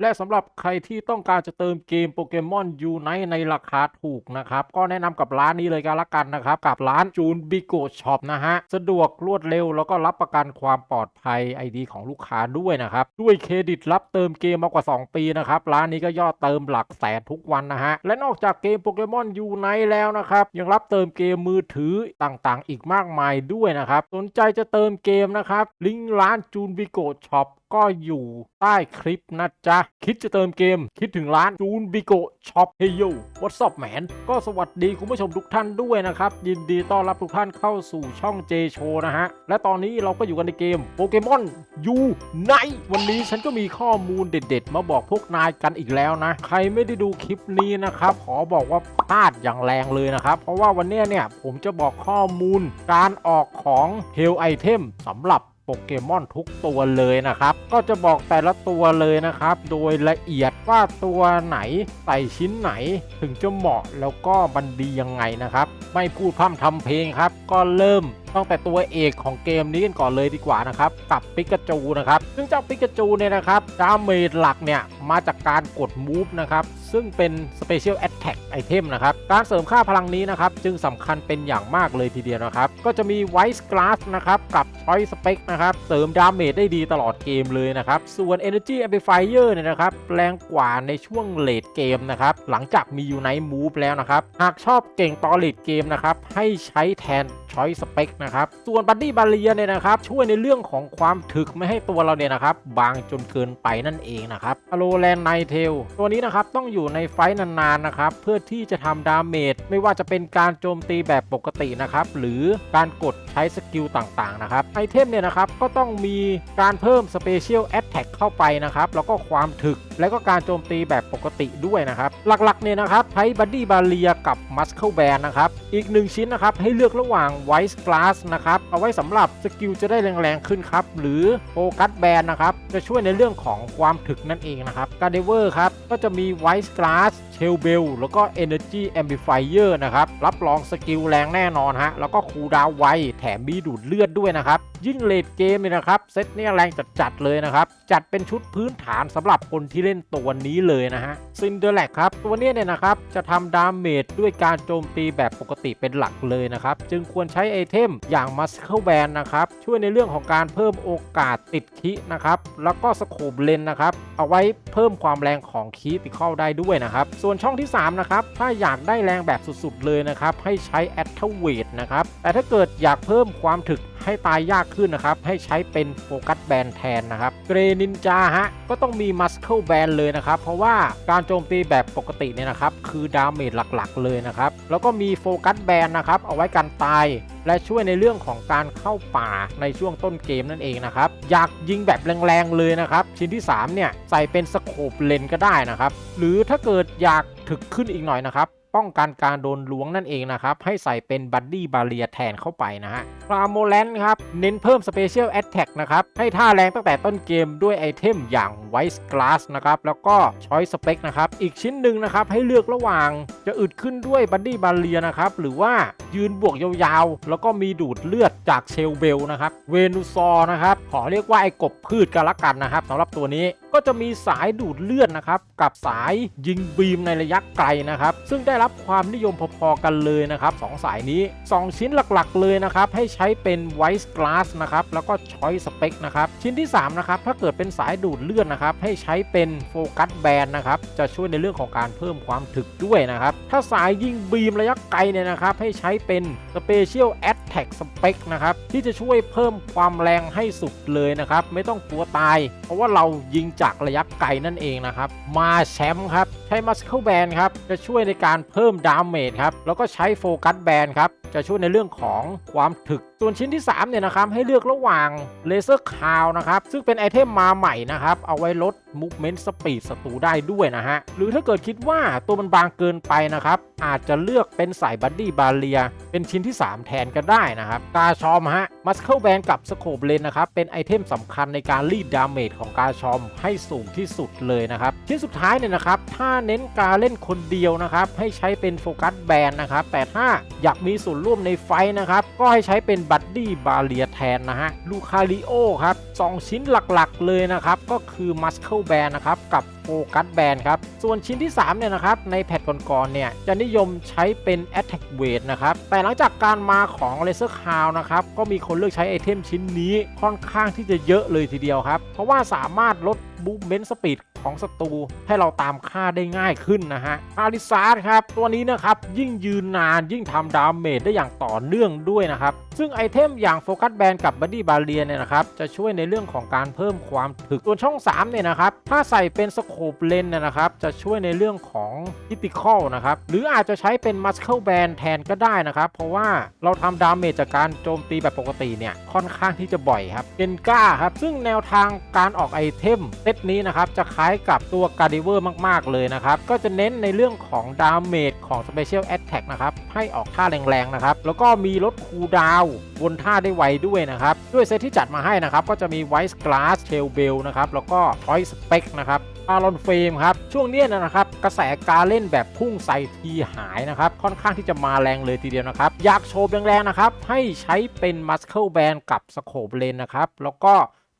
และสำหรับใครที่ต้องการจะเติมเกมโปเกมอนยูไนในราคาถูกนะครับ ก็แนะนำกับร้านนี้เลยกันละกันนะครับ กับร้านจูนบิโกช็อปนะฮะ สะดวกรวดเร็ว แล้วก็รับประกันความปลอดภัย ID ของลูกค้าด้วยนะครับ ด้วยเครดิตรับเติมเกมมากกว่า 2 ปีนะครับ ร้านนี้ก็ยอดเติมหลักแสนทุกวันนะฮะ และนอกจากเกมโปเกมอนยูไนแล้วนะครับ ยังรับเติมเกมมือถือต่างๆ อีกมากมายด้วยนะครับสนใจจะเติมเกมนะครับลิงก์ร้านจูนบิโกช็อป ก็อยู่ใต้คลิปนะจ๊ะ คิดจะเติมเกม คิดถึงร้านจูนบิโกช็อปเฮโยวัตสอบแมนก็สวัสดีคุณผู้ชมทุกท่านด้วยนะครับ ยินดีต้อนรับทุกท่านเข้าสู่ช่องเจโชนะฮะ และตอนนี้เราก็อยู่กันในเกมโปเกมอนยูไนวันนี้ฉันก็มีข้อมูลเด็ดๆ มาบอกพวกนายกันอีกแล้วนะ ใครไม่ได้ดูคลิปนี้นะครับ ขอบอกว่าพลาดอย่างแรงเลยนะครับ เพราะว่าวันนี้เนี่ยผมจะบอกข้อมูลการออกของเฮลไอเทมสำหรับ โปเกมอนทุกตัวเลยนะครับ ก็จะบอกแต่ละตัวเลยนะครับ โดยละเอียดว่าตัวไหนใส่ชิ้นไหนถึงจะเหมาะแล้วก็บันดียังไงนะครับ ไม่พูดพร่ำทำเพลงครับ ก็เริ่ม ตั้งแต่ตัวเอกของเกมนี้กันก่อนเลยดีกว่านะครับกับปิกาจูนะครับซึ่งเจ้าปิกาจูเนี่ยนะครับดาเมจหลักเนี่ยมาจากการกดมูฟนะครับซึ่งเป็น Special Attack Item นะครับการเสริมค่าพลังนี้นะครับจึงสำคัญเป็นอย่างมากเลยทีเดียวนะครับก็จะมี White Glass นะครับกับ Choice Spec นะครับเสริมดาเมจได้ดีตลอดเกมเลยนะครับส่วน Energy Amplifier เนี่ยนะครับแรงกว่าในช่วงเลดเกมนะครับหลังจากมี Unite Move แล้วนะครับหากชอบเก่งตอนเลดเกมนะครับให้ใช้แทน Choice Spec นะครับ ส่วน Buddy Barrier เนี่ยนะครับ ช่วยในเรื่องของความถึกไม่ให้ตัวเราเนี่ยนะครับ บางจนเกินไปนั่นเองนะครับ a l o l a n d Night Tail ตัวนี้นะครับต้องอยู่ในไฟนานๆนะครับ เพื่อที่จะทำดาเมจไม่ว่าจะเป็นการโจมตีแบบปกตินะครับหรือการกดใช้สกิลต่างๆนะครับไอเทมเนี่ยนะครับก็ต้องมีการเพิ่ม Special Attack เข้าไปนะครับแล้วก็ความถึกและก็การโจมตีแบบปกติด้วยนะครับ หลักๆเนี่ยนะครับใช้ Buddy Barrier กับ Muscle Band นะครับอีกหนึ่งชิ้นนะครับให้เลือกระหว่าง White Glass นะครับ เอาไว้สำหรับสกิลจะได้แรงๆขึ้นครับ หรือ Focus Band นะครับ จะช่วยในเรื่องของความถึกนั่นเองนะครับการเดเวอร์ครับ ก็จะมี White Glass เชลเบลแล้วก็ Energy Amplifier นะครับ รับรองสกิลแรงแน่นอนฮะ แล้วก็คูดาวไว แถมมีดูดเลือดด้วยนะครับ ยิ่งเลดเกมเนี่ยนะครับ เซตเนี่ยแรงจัดๆเลยนะครับ จัดเป็นชุดพื้นฐานสำหรับคนที่เล่นตัวนี้เลยนะฮะซินเดอร์แลกครับ ตัวเนี้ยเนี่ยนะครับ จะทำดาเมจด้วยการโจมตีแบบปกติเป็นหลักเลยนะครับ จึงควรใช้ไอเทมอย่างมัสเคิลแบนนะครับ ช่วยในเรื่องของการเพิ่มโอกาสติดคินะครับ แล้วก็สโคบเลนนะครับ เอาไว้เพิ่มความแรงของคีติเข้าได้ด้วยนะครับ ส่วนช่องที่ 3 นะครับ ถ้าอยากได้แรงแบบสุดๆ เลยนะครับ ให้ใช้แอตเทเวทนะครับ แต่ถ้าเกิดอยากเพิ่มความถึกให้ตายยากขึ้นนะครับ ให้ใช้เป็นโฟกัสแบนแทนนะครับ เกรนินจาฮะ ก็ต้องมีมัสเคิลแบนเลยนะครับ เพราะว่าการโจมตีแบบปกติเนี่ยนะครับ คือดาเมจหลักๆ เลยนะครับ แล้วก็มีโฟกัสแบนนะครับ เอาไว้กันตาย และช่วยในเรื่องของการเข้าป่าในช่วงต้นเกมนั่นเองนะครับ อยากยิงแบบแรงๆเลยนะครับ ชิ้นที่ 3 เนี่ย ใส่เป็นสโคปเลนก็ได้นะครับ หรือถ้าเกิดอยากถึกขึ้นอีกหน่อยนะครับ ป้องกันการโดนล้วงนั่นเองนะครับ ให้ใส่เป็นบัดดี้บาเรียแทนเข้าไปนะฮะฟาโมแลนครับ เน้นเพิ่ม Special Attack นะครับ ให้ท่าแรงตั้งแต่ต้นเกมด้วยไอเทมอย่าง White Glass นะครับ แล้วก็ Choice Spec นะครับ อีกชิ้นหนึ่งนะครับ ให้เลือกระหว่างจะอึดขึ้นด้วยบัดดี้บาเรียนะครับ หรือว่ายืนบวกยาวๆ แล้วก็มีดูดเลือดจากเชลเบลนะครับ เวนูซอร์นะครับ ขอเรียกว่าไอกบพืชกันละกันนะครับสำหรับตัวนี้ก็จะมีสายดูดเลือดนะครับกับสายยิงบีมในระยะไกลนะครับ ซึ่งได้รับับความนิยมพอๆกันเลยนะครับสองสายนี้ 2 ชิ้นหลักๆเลยนะครับให้ใช้เป็น White Glass นะครับแล้วก็ Choice Spec นะครับชิ้นที่3นะครับถ้าเกิดเป็นสายดูดเลือดนะครับให้ใช้เป็น Focus Band นะครับจะช่วยในเรื่องของการเพิ่มความถึกด้วยนะครับถ้าสายยิงบีมระยะไกลเนี่ยนะครับให้ใช้เป็น Special Attack Spec นะครับที่จะช่วยเพิ่มความแรงให้สุดเลยนะครับไม่ต้องกลัวตาย เพราะว่าเรายิงจากระยะไกลนั่นเองนะครับมาแชมป์ครับ ใช้มัสเคิลแบนครับจะช่วยในการเพิ่มดาเมจครับแล้วก็ใช้โฟกัสแบนครับจะช่วยในเรื่องของความถึก ส่วนชิ้นที่3เนี่ยนะครับให้เลือกระหว่างเลเซอร์คาวนะครับซึ่งเป็นไอเทมมาใหม่นะครับเอาไว้ลด Movement Speed ศัตรูได้ด้วยนะฮะหรือถ้าเกิดคิดว่าตัวมันบางเกินไปนะครับอาจจะเลือกเป็นสายบัดดี้บาเรีย เป็นชิ้นที่ 3 แทนก็ได้นะครับกาชอมฮะมัสเคิลแบนกับสโคบเลนนะครับเป็นไอเทมสำคัญในการรีดดาเมจของกาชอมให้สูงที่สุดเลยนะครับชิ้นสุดท้ายเนี่ยนะครับถ้าเน้นการเล่นคนเดียวนะครับให้ใช้เป็นโฟกัสแบนนะครับแต่ถ้าอยากมีส่วนร่วมในไฟนะครับ ก็ให้ใช้เป็นบัดดี้บาเรียแทนนะฮะ ลูคาริโอครับ2ชิ้นหลักๆเลยนะครับ ก็คือมัสเคิลแบนนะครับกับโฟกัสแบนครับ ส่วนชิ้นที่ 3 เนี่ยนะครับ ในแพทก่อนๆเนี่ยจะนิยมใช้เป็น Attack w e i g h นะครับ แต่หลังจากการมาของ Laser Crown นะครับ ก็มีคนเลือกใช้ไอเทมชิ้นนี้ค่อนข้างที่จะเยอะเลยทีเดียวครับ เพราะว่าสามารถลด มูฟเมนต์สปีดของศัตรูให้เราตามฆ่าได้ง่ายขึ้นนะฮะอาริซาร์ครับ ตัวนี้นะครับ ยิ่งยืนนานยิ่งทำดาเมจได้อย่างต่อเนื่องด้วยนะครับ ซึ่งไอเทมอย่างโฟกัสแบนกับบัดดี้บาเลียเนี่ยนะครับจะช่วยในเรื่องของการเพิ่มความถึกส่วนช่อง3เนี่ยนะครับถ้าใส่เป็นสโคปเลนเนี่ยนะครับจะช่วยในเรื่องของคิติคอลนะครับหรืออาจจะใช้เป็นมัสเคิลแบนแทนก็ได้นะครับ เพราะว่าเราทำดาเมจจากการโจมตีแบบปกติเนี่ยค่อนข้างที่จะบ่อยครับเกนก้าครับซึ่งแนวทางการออกไอเทมเซตนี้นะครับจะคล้ายกับตัวการ์ดิเวอร์มาก ๆ เลยนะครับก็จะเน้นในเรื่องของดาเมจของ Special Attack นะครับให้ออกท่าแรงๆนะครับแล้วก็มีลดคูลดาวบนท่าได้ไวด้วยนะครับ ด้วยเซตที่จัดมาให้นะครับ ก็จะมีไวส์กลาสเชลเบลนะครับ แล้วก็ทอยสเปกนะครับอารอนเฟรมครับ ช่วงเนี้ยนะครับ กระแสการเล่นแบบพุ่งใส่ทีหายนะครับ ค่อนข้างที่จะมาแรงเลยทีเดียวนะครับ อยากโชว์แรงๆนะครับ ให้ใช้เป็นมัสเคิลแบนกับสโคบเลนนะครับ แล้วก็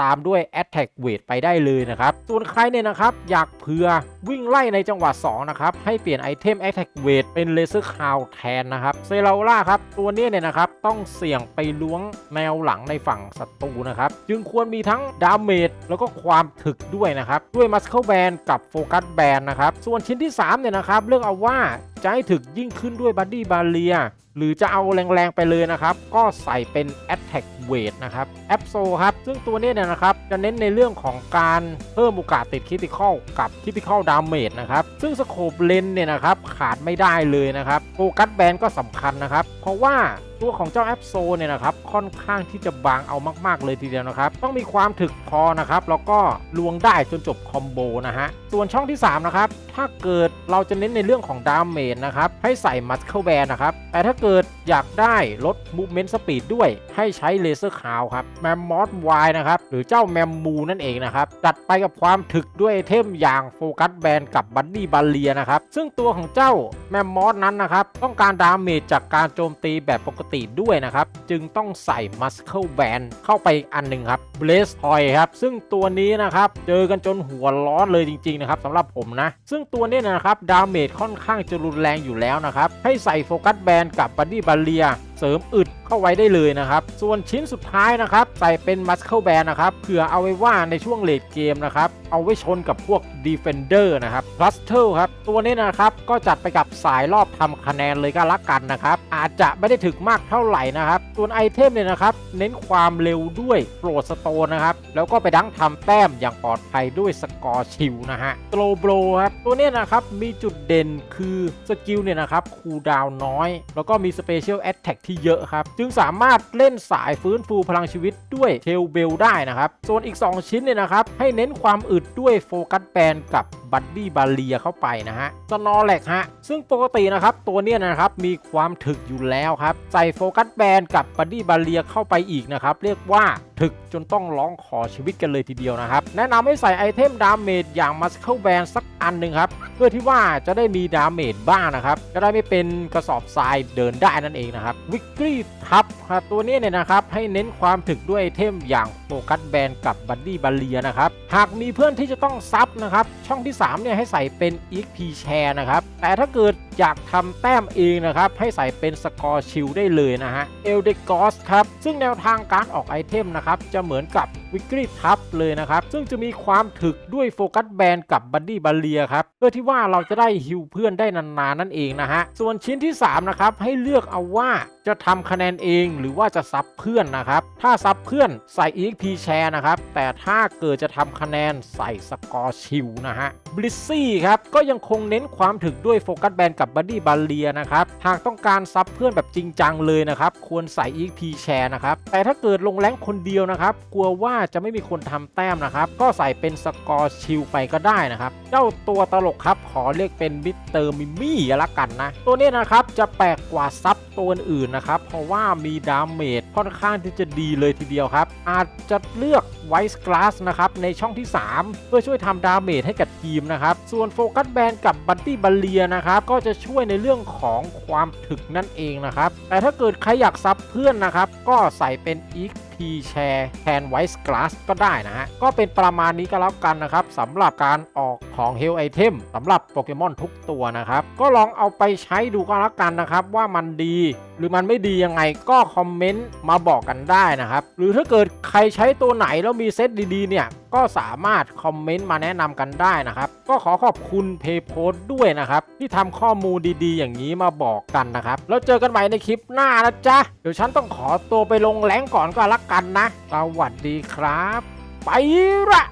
ตามด้วย Attack Weight ไปได้เลยนะครับ ส่วนใครเนี่ยนะครับ อยากเผื่อวิ่งไล่ในจังหวะ2นะครับ ให้เปลี่ยนไอเทม Attack Weight เป็น Laser Crown แทนนะครับเซราล่าครับ ตัวนี้เนี่ยนะครับ ต้องเสี่ยงไปล้วงแนวหลังในฝั่งศัตรูนะครับ จึงควรมีทั้งดาเมจแล้วก็ความถึกด้วยนะครับ ด้วย Muscle Band กับ Focus Band นะครับ ส่วนชิ้นที่3เนี่ยนะครับเลือกเอาว่าจะให้ถึกยิ่งขึ้นด้วย Body Barrier หรือจะเอาแรงๆไปเลยนะครับ ก็ใส่เป็น Attack Weight นะครับแอปโซครับ ซึ่งตัวนี้เนี่ยนะครับ จะเน้นในเรื่องของการเพิ่มโอกาสติดคิติคอลกับคิติคอลดาเมจนะครับ ซึ่งสโคปเลนเนี่ยนะครับขาดไม่ได้เลยนะครับโฟกัสแบนก็สำคัญนะครับ เพราะว่า ตัวของเจ้าแอปโซเนี่ยนะครับค่อนข้างที่จะบางเอามาก ๆ เลยทีเดียวนะครับต้องมีความถึกพอนะครับแล้วก็ลวงได้จนจบคอมโบนะฮะส่วนช่องที่ 3 นะครับ ถ้าเกิดเราจะเน้นในเรื่องของดาเมจนะครับให้ใส่มัสเคิลแบนนะครับแต่ถ้าเกิดอยากได้ลดมูเมนต์สปีดด้วยให้ใช้เลเซอร์คาวครับแมมมอสไวนะครับหรือเจ้าแมมมูนั่นเองนะครับจัดไปกับความถึกด้วยเทมอย่างโฟกัสแบนกับบันนี่บาเลียนะครับซึ่งตัวของเจ้าแมมมอสนั้นนะครับต้องการดาเมจจากการโจมตีแบบปกติด้วยนะครับ จึงต้องใส่มัสเคิลแบนเข้าไปอีกอันหนึ่งครับเบลสทอยครับ ซึ่งตัวนี้นะครับ เจอกันจนหัวร้อนเลยจริง ๆ นะครับสำหรับผมนะ ซึ่งตัวนี้นะครับ ดาเมจค่อนข้างจะรุนแรงอยู่แล้วนะครับ ให้ใส่โฟกัสแบนกับบัดดี้บาเลีย เสริมอึดเข้าไว้ได้เลยนะครับ ส่วนชิ้นสุดท้ายนะครับ ใส่เป็นมัสเคิลแบนนะครับเผื่อเอาไว้ว่าในช่วงเลดเกมนะครับ เอาไว้ชนกับพวก Defender นะครับ p l u s t e r ครับ ตัวนี้นะครับก็จัดไปกับสายรอบทำคะแนนเลยก็ล้วกันนะครับ อาจจะไม่ได้ถึกมากเท่าไหร่นะครับ ส่วนไอเทมเนี่ยนะครับ เน้นความเร็วด้วยโปรดสโตนนะครับ แล้วก็ไปดังทำแต้มอย่างปลอดภัยด้วยสกอร์ชิลนะฮะโตรโบรครับตัวนี้นะครับมีจุดเด่นคือสกิลเนี่ยนะครับคูลดาวน้อย แล้วก็มีสเปเชียลแอตแทกทเยอะครับ จึงสามารถเล่นสายฟื้นฟูพลังชีวิตด้วยเทลเบลได้นะครับ ส่วนอีก 2 ชิ้นเนี่ยนะครับ ให้เน้นความอึดด้วยโฟกัสแบนกับ บัดดี้บาเลียเข้าไปนะฮะสนอแลกฮะ ซึ่งปกตินะครับตัวเนี้ยนะครับมีความถึกอยู่แล้วครับ ใส่โฟกัสแบนกับบัดดี้บาเลียเข้าไปอีกนะครับ เรียกว่าถึกจนต้องร้องขอชีวิตกันเลยทีเดียวนะครับ แนะนำให้ใส่ไอเทมดาเมจอย่างมัสเคิลแบนสักอันหนึ่งครับ เพื่อที่ว่าจะได้มีดาเมจบ้างนะครับ จะได้ไม่เป็นกระสอบทรายเดินได้นั่นเองนะครับวิกฤตทับครับตัวนี้เนี่ยนะครับให้เน้นความถึกด้วยไอเทมอย่างโฟกัสแบนกับบัดดี้บาเลียนะครับ หากมีเพื่อนที่จะต้องซับนะครับ ช่องที่3เนี่ยให้ใส่เป็น EXP Share นะครับ แต่ถ้าเกิดอยากทำแต้มเองนะครับ ให้ใส่เป็นสกอร์ชิลได้เลยนะฮะเอลเดกอสครับ ซึ่งแนวทางการออกไอเทมนะครับ จะเหมือนกับวิกฤตทับเลยนะครับ ซึ่งจะมีความถึกด้วยโฟกัสแบนกับบัดดี้บาเลียครับ เพื่อที่ว่าเราจะได้ฮิวเพื่อนได้นานๆนั่นเองนะฮะ ส่วนชิ้นที่ 3 นะครับ ให้เลือกเอาว่าจะทำคะแนนเองหรือว่าจะซับเพื่อนนะครับ ถ้าซับเพื่อนใส่ EXP Share นะครับ แต่ถ้าเกิดจะทำคะแนนใส่สกอร์ชิลนะฮะบลิซซี่ครับ ก็ยังคงเน้นความถึกด้วยโฟกัสแบนกับบัดดี้บาเลียนะครับ หากต้องการซับเพื่อนแบบจริงจังเลยนะครับ ควรใส่ EXP Share นะครับ แต่ถ้าเกิดลงแรงคนเดียวนะครับ กลัวว่าจะไม่มีคนทำแต้มนะครับ ก็ใส่เป็นสกอร์ชิลไปก็ได้นะครับ เจ้าตัวตลกครับขอเรียกเป็นมิสเตอร์มิมี่ละกันนะ ตัวนี้นะครับจะแปลกกว่าซับ ตัวอื่นนะครับ เพราะว่ามีดาเมจค่อนข้างที่จะดีเลยทีเดียวครับ อาจจะเลือกไวส์กลาสนะครับในช่องที่ 3 เพื่อช่วยทำดาเมจให้กับทีมนะครับ ส่วนโฟกัสแบนกับบัตตี้บาเลียนะครับก็จะช่วยในเรื่องของความถึกนั่นเองนะครับ แต่ถ้าเกิดใครอยากซับเพื่อนนะครับ ก็ใส่เป็นอีก ที่แชร์แทนไวส์กลาสก็ได้นะฮะ ก็เป็นประมาณนี้ก็แล้วกันนะครับสำหรับการออกของเฮลไอเทมสำหรับโปเกมอนทุกตัวนะครับ ก็ลองเอาไปใช้ดูก็แล้วกันนะครับ ว่ามันดีหรือมันไม่ดียังไงก็คอมเมนต์มาบอกกันได้นะครับ หรือถ้าเกิดใครใช้ตัวไหนแล้วมีเซตดีๆเนี่ย ก็สามารถคอมเมนต์มาแนะนำกันได้นะครับ ก็ขอขอบคุณเพย์โพสด้วยนะครับ ที่ทำข้อมูลดีๆ อย่างนี้มาบอกกันนะครับ แล้วเจอกันใหม่ในคลิปหน้านะจ๊ะ เดี๋ยวฉันต้องขอตัวไปลงแรงก่อนก็แล้วกันนะ สวัสดีครับ ไปละ